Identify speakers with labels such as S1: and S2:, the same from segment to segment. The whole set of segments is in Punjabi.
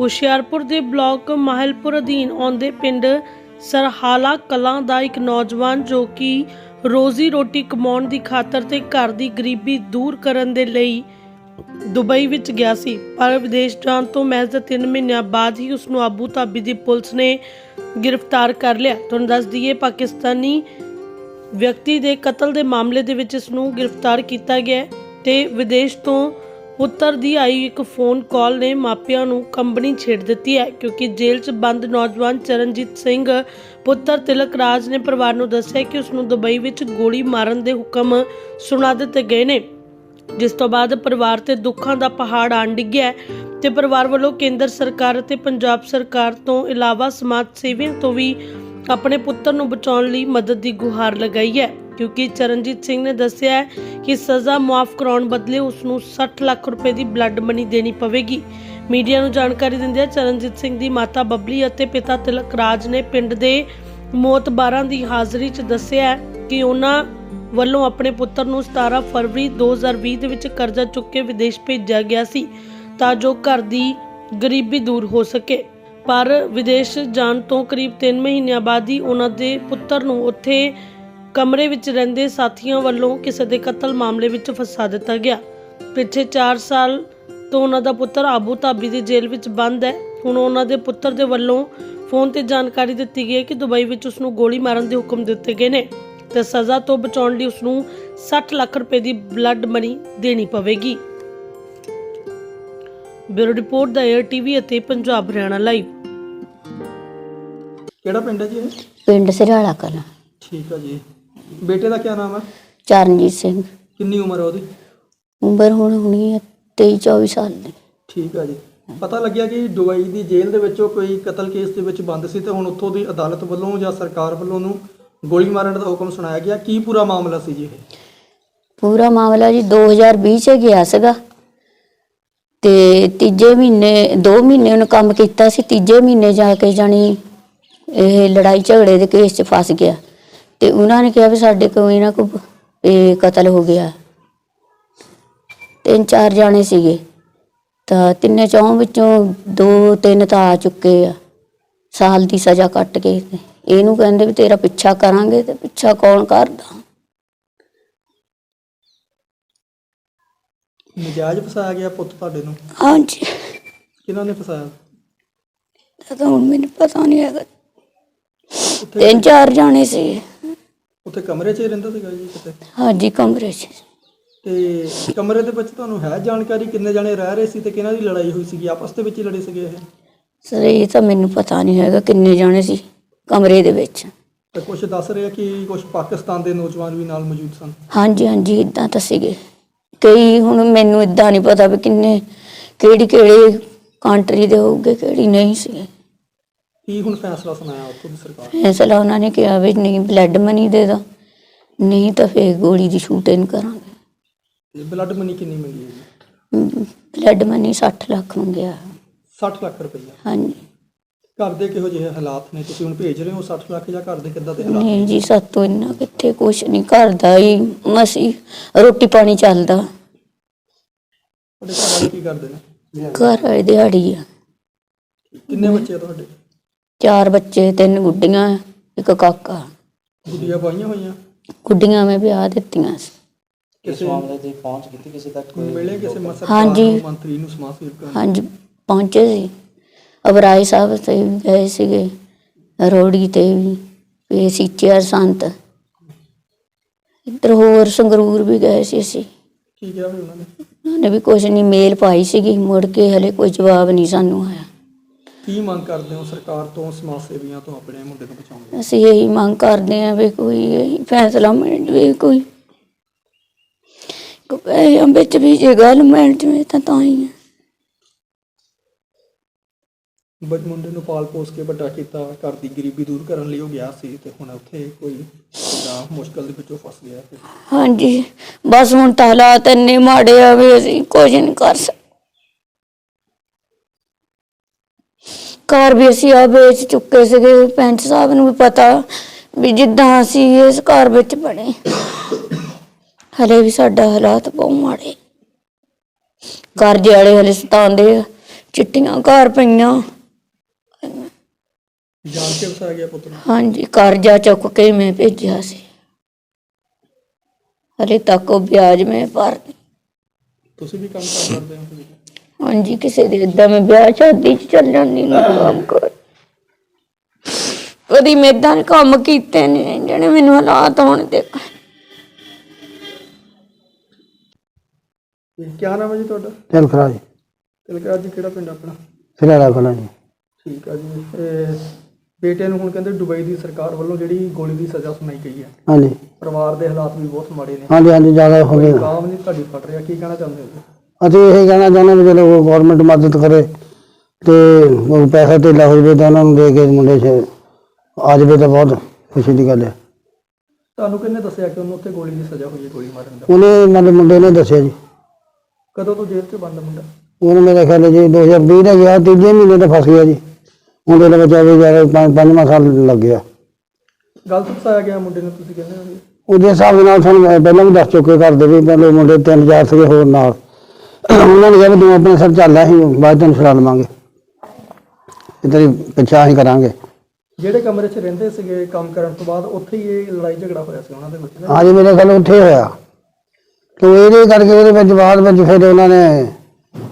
S1: ਹੁਸ਼ਿਆਰਪੁਰ ਦੇ ਬਲਾਕ ਮਾਹਲਪੁਰ ਅਧੀਨ ਆਉਂਦੇ ਪਿੰਡ ਸਰਹਾਲਾ ਕਲਾਂ ਦਾ ਇੱਕ ਨੌਜਵਾਨ ਜੋ ਕਿ ਰੋਜ਼ੀ ਰੋਟੀ ਕਮਾਉਣ ਦੀ ਖਾਤਰ ਤੇ ਘਰ ਦੀ ਗਰੀਬੀ ਦੂਰ ਕਰਨ ਦੇ ਲਈ ਦੁਬਈ ਵਿੱਚ ਗਿਆ ਸੀ, ਪਰ ਵਿਦੇਸ਼ ਜਾਣ ਤੋਂ ਮਹਿਜ਼ 3 ਮਹੀਨਿਆਂ ਬਾਅਦ ਹੀ ਉਸ ਨੂੰ ਆਬੂ ਧਾਬੀ ਦੀ ਪੁਲਿਸ ਨੇ ਗ੍ਰਿਫਤਾਰ ਕਰ ਲਿਆ। ਤੁਹਾਨੂੰ ਦੱਸ ਦਈਏ, ਪਾਕਿਸਤਾਨੀ ਵਿਅਕਤੀ ਦੇ ਕਤਲ ਦੇ ਮਾਮਲੇ ਦੇ ਵਿੱਚ ਇਸ ਨੂੰ ਗ੍ਰਿਫਤਾਰ ਕੀਤਾ ਗਿਆ ਤੇ ਵਿਦੇਸ਼ ਤੋਂ ਪੁੱਤਰ ਦੀ ਆਈ ਇੱਕ ਫੋਨ ਕਾਲ ਨੇ ਮਾਪਿਆਂ ਨੂੰ ਕੰਬਣੀ ਛੇੜ ਦਿੱਤੀ ਹੈ, ਕਿਉਂਕਿ ਜੇਲ੍ਹ 'ਚ ਬੰਦ ਨੌਜਵਾਨ ਚਰਨਜੀਤ ਸਿੰਘ ਪੁੱਤਰ ਤਿਲਕ ਰਾਜ ਨੇ ਪਰਿਵਾਰ ਨੂੰ ਦੱਸਿਆ ਕਿ ਉਸ ਨੂੰ ਦੁਬਈ ਵਿੱਚ ਗੋਲੀ ਮਾਰਨ ਦੇ ਹੁਕਮ ਸੁਣਾ ਦਿੱਤੇ ਗਏ ਨੇ। ਜਿਸ ਤੋਂ ਬਾਅਦ ਪਰਿਵਾਰ ਤੇ ਦੁੱਖਾਂ ਦਾ ਪਹਾੜ ਆਣ ਡਿੱਗਿਆ ਹੈ ਤੇ ਪਰਿਵਾਰ ਵੱਲੋਂ ਕੇਂਦਰ ਸਰਕਾਰ ਅਤੇ ਪੰਜਾਬ ਸਰਕਾਰ ਤੋਂ ਇਲਾਵਾ ਸਮਾਜ ਸੇਵੀਆਂ ਤੋਂ ਵੀ ਆਪਣੇ ਪੁੱਤਰ ਨੂੰ ਬਚਾਉਣ ਲਈ ਮਦਦ ਦੀ ਗੁਹਾਰ ਲਗਾਈ ਹੈ। ਕਿਉਂਕਿ ਚਰਨਜੀਤ ਸਿੰਘ ਨੇ ਦੱਸਿਆ ਕਿ ਸਜ਼ਾ ਮੁਆਫ ਕਰਾਉਣ ਬਦਲੇ ਉਸ ਨੂੰ 60 ਲੱਖ ਰੁਪਏ ਦੀ ਬਲੱਡ ਮਨੀ ਦੇਣੀ ਪਵੇਗੀ। ਮੀਡੀਆ ਨੂੰ ਜਾਣਕਾਰੀ ਦਿੰਦਿਆਂ ਚਰਨਜੀਤ ਸਿੰਘ ਦੀ ਮਾਤਾ ਬਬਲੀ ਅਤੇ ਪਿਤਾ ਤਿਲਕ ਰਾਜ ਨੇ ਪਿੰਡ ਦੇ ਮੋਤਬਾਰਾਂ ਦੀ ਹਾਜ਼ਰੀ 'ਚ ਦੱਸਿਆ ਕਿ ਉਹਨਾਂ ਵੱਲੋਂ ਆਪਣੇ ਪੁੱਤਰ ਨੂੰ 17 ਫਰਵਰੀ 2020 ਦੇ ਵਿੱਚ ਕਰਜ਼ਾ ਚੁੱਕ ਕੇ ਵਿਦੇਸ਼ ਭੇਜਿਆ ਗਿਆ ਸੀ ਤਾਂ ਜੋ ਘਰ ਦੀ ਗਰੀਬੀ ਦੂਰ ਹੋ ਸਕੇ। ਪਰ ਵਿਦੇਸ਼ ਜਾਣ ਤੋਂ ਕਰੀਬ 3 ਮਹੀਨਿਆਂ ਬਾਅਦ ਹੀ ਉਹਨਾਂ ਦੇ ਪੁੱਤਰ ਨੂੰ ਉੱਥੇ ਕਮਰੇ ਵਿੱਚ ਰਹਿੰਦੇ ਸਾਥੀਆਂ ਵੱਲੋਂ ਕਿਸੇ ਦੇ ਕਤਲ ਮਾਮਲੇ ਵਿੱਚ ਫਸਾ ਦਿੱਤਾ ਗਿਆ। ਪਿੱਛੇ 4 ਸਾਲ ਤੋਂ ਉਹਨਾਂ ਦਾ ਪੁੱਤਰ ਆਬੂ ਧਾਬੀ ਦੀ ਜੇਲ੍ਹ ਵਿੱਚ ਬੰਦ ਹੈ। ਹੁਣ ਉਹਨਾਂ ਦੇ ਪੁੱਤਰ ਦੇ ਵੱਲੋਂ ਫੋਨ ਤੇ ਜਾਣਕਾਰੀ ਦਿੱਤੀ ਗਈ ਹੈ ਕਿ ਦੁਬਈ ਵਿੱਚ ਉਸ ਨੂੰ ਗੋਲੀ ਮਾਰਨ ਦੇ ਹੁਕਮ ਦਿੱਤੇ ਗਏ ਨੇ ਤੇ ਸਜ਼ਾ ਤੋਂ ਬਚਾਉਣ ਲਈ ਉਸ ਨੂੰ 60 ਲੱਖ ਰੁਪਏ ਦੀ ਬਲੱਡ ਮਨੀ ਦੇਣੀ ਪਵੇਗੀ। ਬਿਊਰੋ ਰਿਪੋਰਟ ਦਾ 에ਅਰ ਟੀਵੀ ਅਤੇ ਪੰਜਾਬ ਹਰਿਆਣਾ ਲਾਈਵ।
S2: ਕਿਹੜਾ ਪਿੰਡ ਹੈ ਜੀ ਇਹ?
S3: ਪਿੰਡ ਸਿਰਾਲਾ ਕਲਾਂ।
S2: ਠੀਕ ਹੈ ਜੀ। ਬੇਟੇ ਦਾ ਕੀ ਨਾਮ ਹੈ
S3: ਚਰਨਜੀਤ ਸਿੰਘ।
S2: ਕਿੰਨੀ ਉਮਰ ਹੈ ਉਹਦੀ?
S3: ਉਮਰ ਹੁਣ ਹੋਣੀ ਹੈ 23 24 ਸਾਲ ਦੀ।
S2: ਠੀਕ ਹੈ ਜੀ। ਪਤਾ ਲੱਗਿਆ ਕਿ ਦੁਬਈ ਦੀ ਜੇਲ੍ਹ ਦੇ ਵਿੱਚੋਂ ਕੋਈ ਕਤਲ ਕੇਸ ਦੇ ਵਿੱਚ ਬੰਦ ਸੀ ਤੇ ਹੁਣ ਉੱਥੋਂ ਦੀ ਅਦਾਲਤ ਵੱਲੋਂ ਜਾਂ ਸਰਕਾਰ ਵੱਲੋਂ ਉਹਨੂੰ ਗੋਲੀ ਮਾਰਨ ਦਾ ਹੁਕਮ ਸੁਣਾਇਆ ਗਿਆ। ਕੀ ਪੂਰਾ ਮਾਮਲਾ ਸੀ ਜੀ ਇਹ?
S3: ਪੂਰਾ ਮਾਮਲਾ ਜੀ 2020 ਚ ਗਿਆ ਸੀਗਾ ਤੇ ਤੀਜੇ ਮਹੀਨੇ 2 ਮਹੀਨੇ ਉਹਨੇ ਕੰਮ ਕੀਤਾ ਸੀ। ਤੀਜੇ ਮਹੀਨੇ ਜਾ ਕੇ ਜਾਣੀ ਇਹ ਲੜਾਈ ਝਗੜੇ ਦੇ ਕੇਸ 'ਚ ਫਸ ਗਿਆ। ਤੇ ਉਹਨਾਂ ਨੇ ਕਿਹਾ ਵੀ ਸਾਡੇ ਕੋਲ ਇਹਨਾਂ ਕੋ ਇਹ ਕਤਲ ਹੋ ਗਿਆ। ਤਿੰਨ ਚਾਰ ਜਾਣੇ ਸੀਗੇ। ਤਾਂ ਤਿੰਨੇ ਚੌਂ ਵਿੱਚੋਂ ਦੋ ਤਿੰਨ ਤਾਂ ਆ ਚੁੱਕੇ ਆ। ਸਾਲ ਦੀ ਸਜ਼ਾ ਕੱਟ ਕੇ ਇਹਨੂੰ ਕਹਿੰਦੇ ਵੀ ਤੇਰਾ ਪਿੱਛਾ ਕਰਾਂਗੇ ਤੇ ਪਿੱਛਾ ਕੌਣ ਕਰਦਾ?
S2: ਨਜਾਇਜ਼ ਫਸਾਇਆ ਗਿਆ ਪੁੱਤ ਤੁਹਾਡੇ ਨੂੰ?
S3: ਹਾਂਜੀ।
S2: ਕਿਹਨਾਂ ਨੇ ਫਸਾਇਆ?
S3: ਤਾਂ ਹੁਣ ਮੈਨੂੰ ਪਤਾ ਨਹੀਂ ਹੈਗਾ। ਤਿੰਨ ਚਾਰ ਜਾਣੇ ਸੀ।
S2: ਉੱਥੇ ਕਮਰੇ 'ਚ ਹੀ ਰਹਿੰਦਾ ਸੀਗਾ ਜੀ ਕਿਤੇ?
S3: ਹਾਂਜੀ ਕਮਰੇ 'ਚ।
S2: ਤੇ ਕਮਰੇ ਦੇ ਵਿੱਚ ਤੁਹਾਨੂੰ ਹੈ ਜਾਣਕਾਰੀ ਕਿੰਨੇ ਜਣੇ ਰਹਿ ਰਹੇ ਸੀ ਤੇ ਕਿਹਨਾਂ ਦੀ ਲੜਾਈ ਹੋਈ ਸੀਗੀ? ਆਪਸ ਦੇ ਵਿੱਚ ਹੀ ਲੜੇ ਸੀਗੇ ਇਹ?
S3: ਸਰ ਇਹ ਤਾਂ ਮੈਨੂੰ ਪਤਾ ਨਹੀਂ ਹੈਗਾ ਕਿੰਨੇ ਜਾਣੇ ਸੀ ਕਮਰੇ ਦੇ ਵਿੱਚ।
S2: ਤੇ ਕੁਝ ਦੱਸ ਰਹੇ ਆ ਕਿ ਕੁਝ ਪਾਕਿਸਤਾਨ ਦੇ ਨੌਜਵਾਨ ਵੀ ਨਾਲ ਮੌਜੂਦ ਸਨ?
S3: ਹਾਂਜੀ ਹਾਂਜੀ ਇਦਾਂ ਤਾਂ ਸੀਗੇ। ਕਈ ਹੁਣ ਮੈਨੂੰ ਇਦਾਂ ਨਹੀਂ ਪਤਾ ਵੀ ਕਿੰਨੇ ਕਿਹੜੀ ਕਿਹੜੇ ਕੰਟਰੀ ਦੇ ਹੋਊਗੇ ਕਿਹੜੀ ਨਹੀਂ ਸੀ
S2: ਕੀ ਹੁਣ ਫੈਸਲਾ ਸੁਣਾਇਆ ਉੱਥੋਂ ਦੀ ਸਰਕਾਰ?
S3: ਫੈਸਲਾ ਉਹਨਾਂ ਨੇ ਕਿਹਾ ਵੀ ਨਹੀਂ ਬਲੱਡ ਮਨੀ ਦੇ ਦੋ ਨਹੀਂ ਤਾਂ ਫੇਰ ਗੋਲੀ ਦੀ ਸ਼ੂਟਿੰਗ ਕਰਾਂਗੇ।
S2: ਤੇ ਬਲੱਡ ਮਨੀ ਕਿੰਨੀ ਮੰਗੀ ਹੈ ਜੀ?
S3: ਬਲੱਡ ਮਨੀ 60 ਲੱਖ ਮੰਗਿਆ।
S2: 60 ਲੱਖ ਰੁਪਈਆ?
S3: ਹਾਂਜੀ।
S2: ਘਰ ਦੇ ਕਿਹੋ ਜਿਹੇ ਹਾਲਾਤ ਨੇ? ਤੁਸੀਂ ਹੁਣ ਭੇਜ ਰਹੇ ਹੋ 60 ਲੱਖ ਜਾਂ ਘਰ ਦੇ ਕਿੱਦਾਂ ਦੇ ਹਾਲਾਤ
S3: ਨਹੀਂ ਜੀ ਸਾਤੋਂ ਇੰਨਾ ਕਿੱਥੇ ਕੁਛ ਨਹੀਂ ਕਰਦਾ ਹੀ ਮਸੀ ਰੋਟੀ ਪਾਣੀ ਚੱਲਦਾ।
S2: ਤੁਹਾਡੇ ਘਰ ਵਾਲੇ ਕੀ ਕਰਦੇ ਨੇ?
S3: ਘਰ ਵਾਲੀ ਦਿਹਾੜੀ ਆ।
S2: ਕਿੰਨੇ ਬੱਚੇ ਆ ਤੁਹਾਡੇ?
S3: ਚਾਰ ਬੱਚੇ ਤਿੰਨ ਗੁੱਡੀਆਂ ਇੱਕ ਕਾਕਾ।
S2: ਗੁੱਡੀਆਂ ਪਾਈਆਂ ਹੋਈਆਂ?
S3: ਗੁੱਡੀਆਂ ਮੈਂ ਵਿਆਹ ਦਿੱਤੀਆਂ ਸੀ।
S2: ਕਿਸੇ
S4: ਮਾਮਲੇ ਦੀ ਪਹੁੰਚ ਕੀਤੀ ਕਿਸੇ ਤੱਕ ਕੋਈ?
S2: ਮਿਲੇ ਕਿਸੇ ਮ- ਸਰਕਾਰ
S3: ਹਾਂਜੀ।
S2: ਨੂੰ, ਮੰਤਰੀ ਨੂੰ ਸਮਾਜ ਸੇਵਕਾਂ ਨੂੰ?
S3: ਹਾਂਜੀ ਪਹੁੰਚੇ ਸੀ। ਅਬਰਾਏ ਸਾਹਿਬ ਤੇ ਵੀ ਗਏ ਸੀਗੇ। ਰੋੜੀ ਤੇ ਵੀ ਵੀ ਸੀਚਿਆ ਸੰਤ। ਇੱਧਰ ਹੋਰ ਸੰਗਰੂਰ ਵੀ ਗਏ ਸੀ ਅਸੀਂ।
S2: ਕੀ ਕਿਹਾ ਉਹਨਾਂ ਨੇ?
S3: ਉਹਨਾਂ ਨੇ ਵੀ ਕੁਝ ਨਹੀਂ ਮੇਲ ਪਾਈ ਸੀਗੀ। ਮੁੜ ਕੇ ਹਲੇ ਕੋਈ ਜਵਾਬ ਨਹੀਂ ਸਾਨੂੰ ਆਇਆ।
S2: ਕੀ ਮੰਗ ਕਰਦੇ ਹੋ ਸਰਕਾਰ ਤੋਂ ਸਮਾਜ ਸੇਵੀਆਂ ਤੋਂ ਆਪਣੇ ਮੁੰਡੇ ਨੂੰ ਬਚਾਉਣ ਲਈ?
S3: ਅਸੀਂ ਇਹੀ ਮੰਗ ਕਰਦੇ ਹਾਂ ਵੀ ਕੋਈ ਇਹੀ ਫੈਸਲਾ ਮਿਲ ਜਾਵੇ ਕੋਈ। ਕੋਈ ਵਿੱਚ ਵੀ ਜੇ ਗੱਲ ਮਿਲ ਜਾਵੇ ਤਾਂ ਤਾਂ ਹੀ ਹੈ
S2: ਬੱਚ ਮੁੰਡੇ ਨੂੰ ਪਾਲ ਪੋਸ ਕੇ ਵੱਡਾ ਕੀਤਾ ਘਰ ਦੀ ਗਰੀਬੀ ਦੂਰ ਕਰਨ ਲਈ ਉਹ ਗਿਆ ਸੀ ਤੇ ਹੁਣ ਉੱਥੇ ਕੋਈ ਦਾ ਮੁਸ਼ਕਲ ਦੇ ਵਿੱਚੋਂ ਫਸ ਗਿਆ
S3: ਹਾਂਜੀ ਬਸ ਹੁਣ ਤਾਂ ਹਾਲਾਤ ਇੰਨੇ ਮਾੜੇ ਆ ਵੀ ਅਸੀਂ ਕੁਝ ਨਹੀਂ ਕਰ ਸਕਦੇ। ਘਰ ਵੀ ਅਸੀਂ ਆ ਵੇਚ ਚੁੱਕੇ ਸੀਗੇ ਪੈਂਚ ਸਾਹਿਬ ਨੂੰ ਵੀ ਪਤਾ ਵੀ ਜਿੱਦਾਂ ਅਸੀਂ ਇਸ ਘਰ ਵਿੱਚ ਬਣੇ। ਹਲੇ ਵੀ ਸਾਡਾ ਹਾਲਾਤ ਬਹੁਤ ਮਾੜੇ। ਕਰਜ਼ੇ ਵਾਲੇ ਹਲੇ ਸਤਾਉਂਦੇ ਆ ਚਿੱਟੀਆਂ ਘਰ ਪਈਆਂ।
S2: ਜਾਣ ਕੇ ਵਸਾਇਆ ਗਿਆ ਪੁੱਤ ਨੂੰ
S3: ਹਾਂਜੀ ਕਰਜ਼ਾ ਚੁੱਕ ਕੇ ਮੈਂ ਭੇਜਿਆ ਸੀ। ਹਲੇ ਤੱਕ ਉਹ ਵਿਆਜ ਮੈਂ ਭਰ
S2: ਤੁਸੀਂ ਵੀ ਕੰਮ ਕਾਰ ਕਰਦੇ ਹੋ
S3: ਹਾਂਜੀ ਕਿਸੇ ਦੇ ਇਦਾਂ ਮੈਂ ਵਿਆਹ ਸ਼ਾਦੀ ਚ ਚੱਲ ਜਾਂਦੀ ਨਾ ਕੰਮ ਕਰ। ਕਦੀ ਮੈਂ ਏਦਾਂ ਦੇ ਕੰਮ ਕੀਤੇ ਨੇ ਜਿਹੜੇ ਮੈਨੂੰ ਹਾਲਾਤ ਹੋਣ ਦੇ
S2: ਕੀ ਨਾਮ ਹੈ ਜੀ ਤੁਹਾਡਾ?
S5: ਖਰਾ ਜੀ।
S2: ਤਿਲਕਰਾਜ ਜੀ ਕਿਹੜਾ ਪਿੰਡ ਆਪਣਾ?
S5: ਸਿਰਾ ਖਲਾ ਜੀ।
S2: ਠੀਕ ਆ ਜੀ ਇਹ ਬੇਟੇ ਨੂੰ ਹੁਣ ਕਹਿੰਦੇ ਦੁਬਈ ਦੀ ਸਰਕਾਰ ਵੱਲੋਂ ਜਿਹੜੀ ਗੋਲੀ ਦੀ ਸਜ਼ਾ ਸੁਣਾਈ ਗਈ ਹੈ।
S5: ਹਾਂਜੀ।
S2: ਪਰਿਵਾਰ ਦੇ ਹਾਲਾਤ ਵੀ ਬਹੁਤ ਮਾੜੇ ਨੇ।
S5: ਹਾਂਜੀ ਹਾਂਜੀ ਜ਼ਿਆਦਾ ਹੋ ਗਏ।
S2: ਕਾਮ ਨਹੀਂ ਤੁਹਾਡੀ ਫਟ ਰਿਹਾ ਕੀ ਕਹਿਣਾ ਚਾਹੁੰਦੇ ਹੋ? ਜੀ?
S5: ਅਸੀਂ ਇਹ ਕਹਿਣਾ ਚਾਹੁੰਦੇ ਵੀ ਚਲੋ ਗਵਰਨਮੈਂਟ ਮਦਦ ਕਰੇ ਤੇ ਉਹ ਪੈਸਾ ਧੇਲਾ ਹੋ ਜਾਵੇ ਤਾਂ ਉਹਨਾਂ ਨੂੰ ਦੇ ਕੇ ਮੁੰਡੇ 'ਚ ਆ ਜਾਵੇ ਤਾਂ ਬਹੁਤ ਖੁਸ਼ੀ ਦੀ ਗੱਲ ਹੈ।
S2: ਤੁਹਾਨੂੰ ਕਿਹਨੇ ਦੱਸਿਆ ਕਿ ਉਹਨੂੰ ਉੱਥੇ ਗੋਲੀ ਦੀ ਸਜ਼ਾ ਹੋਈ ਹੈ ਗੋਲੀ ਮਾਰਨ ਦਾ?
S5: ਉਹਨੇ ਮੇਰੇ ਮੁੰਡੇ ਨੇ ਦੱਸਿਆ ਜੀ।
S2: ਕਦੋਂ ਤੋਂ ਜੇਲ੍ਹ 'ਚ ਬੰਦ ਮੁੰਡਾ?
S5: ਉਹਨੇ ਮੇਰੇ ਖਿਆਲ ਜੀ 2020 ਦਾ ਗਿਆ ਤੀਜੇ ਮਹੀਨੇ ਤੇ ਫਸ ਗਿਆ ਜੀ। ਮੁੰਡੇ ਦੇ ਵਿੱਚ ਵੀ ਜਾ ਪੰਜ ਪੰਜਵਾਂ ਸਾਲ ਲੱਗ ਗਿਆ।
S2: ਗਲਤ ਫਸਾਇਆ ਗਿਆ ਮੁੰਡੇ ਨੂੰ ਤੁਸੀਂ ਕਹਿੰਦੇ ਹੋ ਜੀ?
S5: ਉਹਦੇ ਹਿਸਾਬ ਦੇ ਨਾਲ ਸਾਨੂੰ ਪਹਿਲਾਂ ਵੀ ਦੱਸ ਚੁੱਕੇ ਘਰ ਦੇ ਵੀ ਪਹਿਲੇ ਮੁੰਡੇ ਤਿੰਨ ਚਾਰ ਸੀਗੇ ਹੋਰ ਨਾਲ। ਉਹਨਾਂ ਨੇ ਕਿਹਾ ਵੀ ਤੂੰ ਆਪਣੇ ਸਿਰ ਚੱਲ ਲੈ ਅਸੀਂ ਬਾਅਦ 'ਚ ਤੈਨੂੰ ਛੁਡਾ ਲਵਾਂਗੇ। ਤੇ ਤੇਰੀ ਪਿੱਛਾ ਅਸੀਂ ਕਰਾਂਗੇ।
S2: ਜਿਹੜੇ ਕਮਰੇ 'ਚ ਰਹਿੰਦੇ ਸੀਗੇ ਕੰਮ ਕਰਨ ਤੋਂ ਬਾਅਦ ਉੱਥੇ ਹੀ ਇਹ ਲੜਾਈ ਝਗੜਾ ਹੋਇਆ ਸੀ ਉਹਨਾਂ ਦੇ ਵਿੱਚ ਨਾ।
S5: ਹਾਂਜੀ ਮੇਰੇ ਖਿਆਲ ਉੱਥੇ ਹੋਇਆ। ਤੇ ਇਹਦੇ ਕਰਕੇ ਉਹਦੇ ਵਿੱਚ ਬਾਅਦ ਵਿੱਚ ਫਿਰ ਉਹਨਾਂ ਨੇ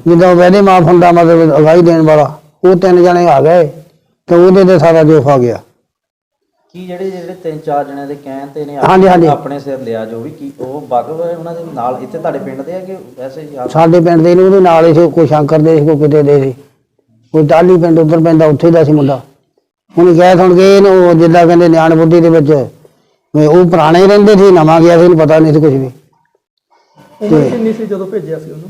S5: ਜਿੱਦਾਂ ਵੈਦੇ ਮਾਫ ਹੁੰਦਾ ਮਤਲਬ ਅਗਾਈ ਦੇਣ ਵਾਲਾ ਉਹ ਤਿੰਨ ਜਣੇ ਆ ਗਏ ਤੇ ਉਹਦੇ ਤੇ ਸਾਰਾ ਜੋਖ ਆ ਗਿਆ।
S4: ਕੀ ਜਿਹੜੇ ਜਿਹੜੇ ਤਿੰਨ ਚਾਰ ਜਣਿਆਂ ਦੇ ਕਹਿਣ ਤੇ ਨੇ
S5: ਹਾਂਜੀ, ਹਾਂਜੀ।
S4: ਆਪਣੇ ਸਿਰ ਲਿਆ ਜੋ ਵੀ ਕੀ ਉਹ ਵਾਕਫ ਹੈ ਉਹਨਾਂ ਦੇ ਨਾਲ ਇੱਥੇ ਤੁਹਾਡੇ ਪਿੰਡ ਦੇ ਆ ਕਿ ਵੈਸੇ ਹੀ ਆਪ?
S5: ਸਾਡੇ ਪਿੰਡ ਦੇ ਨੂੰ ਉਹਦੇ ਨਾਲ ਹੀ ਸੀ ਕੋਈ ਸ਼ੰਕਰ ਦੇ ਸੀ ਕੋਈ ਕਿਤੇ ਦੇ ਸੀ। ਕੋਈ ਟਾਲੀ ਪਿੰਡ ਉੱਪਰ ਪੈਂਦਾ ਉੱਥੇ ਦਾ ਸੀ ਮੁੰਡਾ। ਹੁਣ ਗਏ ਸੁਣ ਕੇ ਇਹਨੂੰ ਉਹ ਜਿੱਦਾਂ ਕਹਿੰਦੇ ਨਿਆਣ ਬੁੱਧੀ ਦੇ ਵਿੱਚ ਵੀ ਉਹ ਪੁਰਾਣੇ ਰਹਿੰਦੇ ਸੀ ਨਵਾਂ ਗਿਆ ਸੀ ਇਹਨੂੰ ਪਤਾ ਨਹੀਂ ਸੀ ਕੁਝ ਵੀ।
S2: ਉਮਰ ਕਿੰਨੀ ਸੀ ਜਦੋਂ ਭੇਜਿਆ ਸੀ ਉਹਨੂੰ?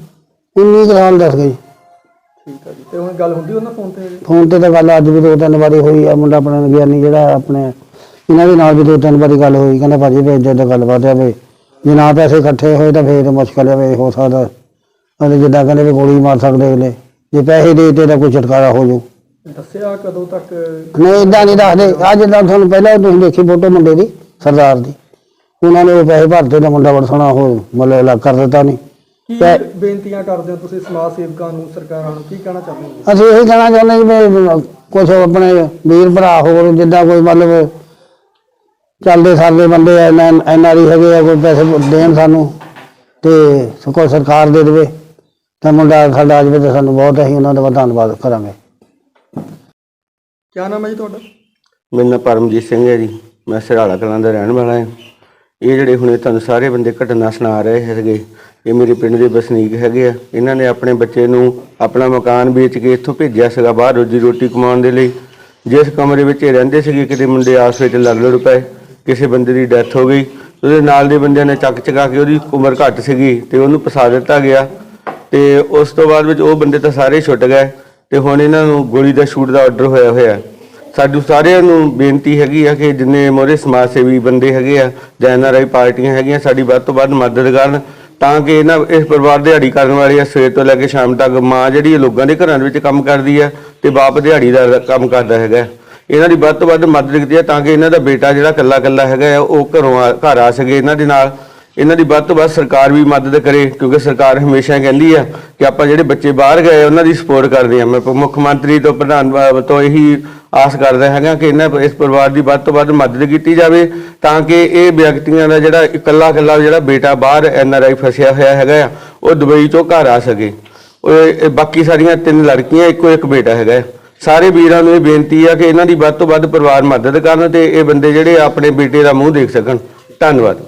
S5: 19 ਕੁ ਸਾਲ ਦੱਸ ਗਈ
S2: ਠੀਕ ਆ ਜੀ। ਤੇ ਹੁਣ ਗੱਲ ਹੁੰਦੀ ਉਹਨਾਂ ਫੋਨ ਤੇ?
S5: ਫੋਨ ਤੇ ਤਾਂ ਗੱਲ ਅੱਜ ਵੀ ਦੋ ਤਿੰਨ ਵਾਰੀ ਹੋਈ ਆ ਮੁੰਡਾ ਆਪਣਾ ਗਿਆਨੀ ਜਿਹੜਾ ਆਪਣੇ ਇਹਨਾਂ ਦੇ ਨਾਲ ਵੀ ਦੋ ਤਿੰਨ ਵਾਰੀ ਗੱਲ ਹੋਈ ਕਹਿੰਦਾ ਭਾਜੀ ਵੀ ਇੱਦਾਂ ਗੱਲਬਾਤ ਆ ਵੀ ਜੇ ਨਾ ਪੈਸੇ ਇਕੱਠੇ ਹੋਏ ਤਾਂ ਫੇਰ ਮੁਸ਼ਕਲ ਹੈ ਵੀ ਹੋ ਸਕਦਾ। ਅਤੇ ਜਿੱਦਾਂ ਕਹਿੰਦੇ ਵੀ ਗੋਲੀ ਮਾਰ ਸਕਦੇ ਅਗਲੇ। ਜੇ ਪੈਸੇ ਦੇ ਤੇ ਤਾਂ ਕੋਈ ਛੁਟਕਾਰਾ ਹੋ ਜਾਊ।
S2: ਦੱਸਿਆ ਕਦੋਂ ਤੱਕ?
S5: ਨਹੀਂ ਇਦਾਂ ਨਹੀਂ ਦੱਸਦੇ। ਆ ਜਿੱਦਾਂ ਤੁਹਾਨੂੰ ਪਹਿਲਾਂ ਤੁਸੀਂ ਦੇਖੀ ਫੋਟੋ ਮੁੰਡੇ ਦੀ ਸਰਦਾਰ ਦੀ। ਉਹਨਾਂ ਨੇ ਉਹ ਪੈਸੇ ਭਰਤੇ ਤਾਂ ਮੁੰਡਾ ਬੜਾ ਸੋਹਣਾ ਉਹ ਮਤਲਬ ਅਲੱਗ ਕਰ ਦਿੱਤਾ ਨਹੀਂ
S2: ਕੀ ਬੇਨਤੀਆਂ ਕਰਦੇ ਹੋ ਤੁਸੀਂ ਸਮਾਜ ਸੇਵਕਾਂ ਨੂੰ ਸਰਕਾਰਾਂ ਨੂੰ? ਕੀ ਕਹਿਣਾ ਚਾਹੁੰਦੇ ਹੋ?
S5: ਅਸੀਂ ਇਹ ਕਹਿਣਾ ਚਾਹੁੰਦੇ ਜੀ ਵੀ ਕੁਝ ਆਪਣੇ ਵੀਰ ਭਰਾ ਹੋਰ ਜਿੱਦਾਂ ਕੋਈ ਮਤਲਬ ਚੱਲਦੇ ਸਰਦੇ ਬੰਦੇ ਐਨ ਆਰ ਹੈਗੇ ਆ ਕੋਈ ਪੈਸੇ ਦੇਣ ਸਾਨੂੰ ਤੇ ਸ- ਕੋਈ ਸਰਕਾਰ ਦੇ ਦੇਵੇ। ਤਾਂ ਮੁੰਡਾ ਸਾਡਾ ਆ ਜਾਵੇ ਤਾਂ ਸਾਨੂੰ ਬਹੁਤ ਅਸੀਂ ਉਹਨਾਂ ਦਾ ਧੰਨਵਾਦ ਕਰਾਂਗੇ।
S2: ਕੀ ਨਾਮ ਹੈ ਜੀ ਤੁਹਾਡਾ?
S6: ਮੇਰਾ ਨਾਮ ਪਰਮਜੀਤ ਸਿੰਘ ਹੈ ਜੀ। ਮੈਂ ਸਿਰਾਲਾ ਕਲਾਂ ਦਾ ਰਹਿਣ ਵਾਲਾ ਹਾਂ। ਇਹ ਜਿਹੜੇ ਹੁਣੇ ਤੁਹਾਨੂੰ ਸਾਰੇ ਬੰਦੇ ਘਟਨਾ ਸੁਣਾ ਰਹੇ ਹੈਗੇ ਇਹ ਮੇਰੇ ਪਿੰਡ ਦੇ ਵਸਨੀਕ ਹੈਗੇ ਆ। ਇਹਨਾਂ ਨੇ ਆਪਣੇ ਬੱਚੇ ਨੂੰ ਆਪਣਾ ਮਕਾਨ ਵੇਚ ਕੇ ਇੱਥੋਂ ਭੇਜਿਆ ਸੀਗਾ ਬਾਹਰ ਰੋਜੀ ਰੋਟੀ ਕਮਾਉਣ ਦੇ ਲਈ। ਜਿਸ ਕਮਰੇ ਵਿੱਚ ਇਹ ਰਹਿੰਦੇ ਸੀਗੇ ਕਿਤੇ ਮੁੰਡੇ ਆਸ ਵਿੱਚ ਲੜ ਲੜ ਪਏ। ਕਿਸੇ ਬੰਦੇ ਦੀ ਡੈਥ ਹੋ ਗਈ, ਉਹਦੇ ਨਾਲ ਦੇ ਬੰਦਿਆਂ ਨੇ ਚੱਕ ਚਕਾ ਕੇ ਉਹਦੀ ਉਮਰ ਘੱਟ ਸੀਗੀ ਤੇ ਉਹਨੂੰ ਫਸਾ ਦਿੱਤਾ ਗਿਆ ਤੇ ਉਸ ਤੋਂ ਬਾਅਦ ਵਿੱਚ ਉਹ ਬੰਦੇ ਤਾਂ ਸਾਰੇ ਛੁੱਟ ਗਏ ਤੇ ਹੁਣ ਇਹਨਾਂ ਨੂੰ ਗੋਲੀ ਦਾ ਸ਼ੂਟ ਦਾ ਆਰਡਰ ਹੋਇਆ ਹੋਇਆ ਹੈ। ਸਾਡੂ ਸਾਰਿਆਂ ਨੂੰ ਬੇਨਤੀ ਹੈਗੀ ਆ ਕਿ ਜਿੰਨੇ ਮੋਰੇ ਸਮਾਜ ਸੇਵੀ ਬੰਦੇ ਹੈਗੇ ਆ, ਜਾਂ ਐਨਆਰਆਈ ਪਾਰਟੀਆਂ ਹੈਗੀਆਂ, ਸਾਡੀ ਵੱਧ ਤੋਂ ਵੱਧ ਮਦਦ ਕਰਨ ਤਾਂ ਕਿ ਇਹਨਾਂ ਇਸ ਪਰਿਵਾਰ ਦਿਹਾੜੀ ਕਰਨ ਵਾਲੀ ਆ, ਸਵੇਰ ਤੋਂ ਲੈ ਕੇ ਸ਼ਾਮ ਤੱਕ ਮਾਂ ਜਿਹੜੀ ਲੋਕਾਂ ਦੇ ਘਰਾਂ ਦੇ ਵਿੱਚ ਕੰਮ ਕਰਦੀ ਆ ਤੇ ਬਾਪ ਦਿਹਾੜੀ ਦਾ ਕੰਮ ਕਰਦਾ ਹੈਗਾ ਇਹਨਾਂ ਦੀ ਵੱਧ ਤੋਂ ਵੱਧ ਮਦਦ ਕੀਤੀ ਹੈ ਤਾਂ ਕਿ ਇਹਨਾਂ ਦਾ ਬੇਟਾ ਜਿਹੜਾ ਕੱਲਾ ਕੱਲਾ ਹੈਗਾ ਆ ਉਹ ਘਰੋਂ ਆ- ਘਰ ਆ ਸਕੇ ਇਹਨਾਂ ਦੇ ਨਾਲ। ਇਹਨਾਂ ਦੀ ਵੱਧ ਤੋਂ ਵੱਧ ਸਰਕਾਰ ਵੀ ਮਦਦ ਕਰੇ, ਕਿਉਂਕਿ ਸਰਕਾਰ ਹਮੇਸ਼ਾ ਕਹਿੰਦੀ ਆ ਕਿ ਆਪਾਂ ਜਿਹੜੇ ਬੱਚੇ ਬਾਹਰ ਗਏ, ਉਹਨਾਂ ਦੀ ਸਪੋਰਟ ਕਰਦੇ ਆ ਮੈਂ ਮੁੱਖ ਮੰਤਰੀ ਤੋਂ, ਪ੍ਰਧਾਨ ਤੋਂ ਇਹੀ ਆਸ ਕਰਦਾ ਹੈਗਾ ਕਿ ਇਹਨਾਂ ਇਸ ਪਰਿਵਾਰ ਦੀ ਵੱਧ ਤੋਂ ਵੱਧ ਮਦਦ ਕੀਤੀ ਜਾਵੇ ਤਾਂ ਕਿ ਇਹ ਵਿਅਕਤੀਆਂ ਦਾ ਜਿਹੜਾ ਇਕੱਲਾ ਇਕੱਲਾ ਜਿਹੜਾ ਬੇਟਾ ਬਾਹਰ ਐੱਨ ਆਰ ਆਈ ਫਸਿਆ ਹੋਇਆ ਹੈਗਾ ਆ, ਉਹ ਦੁਬਈ ਤੋਂ ਘਰ ਆ ਸਕੇ। ਉਹ ਬਾਕੀ ਸਾਰੀਆਂ ਤਿੰਨ ਲੜਕੀਆਂ, ਇੱਕੋ ਇੱਕ ਬੇਟਾ ਹੈਗਾ ਹੈ। ਸਾਰੇ ਵੀਰਾਂ ਨੂੰ ਇਹ ਬੇਨਤੀ ਆ ਕਿ ਇਹਨਾਂ ਦੀ ਵੱਧ ਤੋਂ ਵੱਧ ਪਰਿਵਾਰ ਮਦਦ ਕਰਨ ਤੇ ਇਹ ਬੰਦੇ ਜਿਹੜੇ ਆਪਣੇ ਬੇਟੇ ਦਾ ਮੂੰਹ ਦੇਖ ਸਕਣ। ਧੰਨਵਾਦ।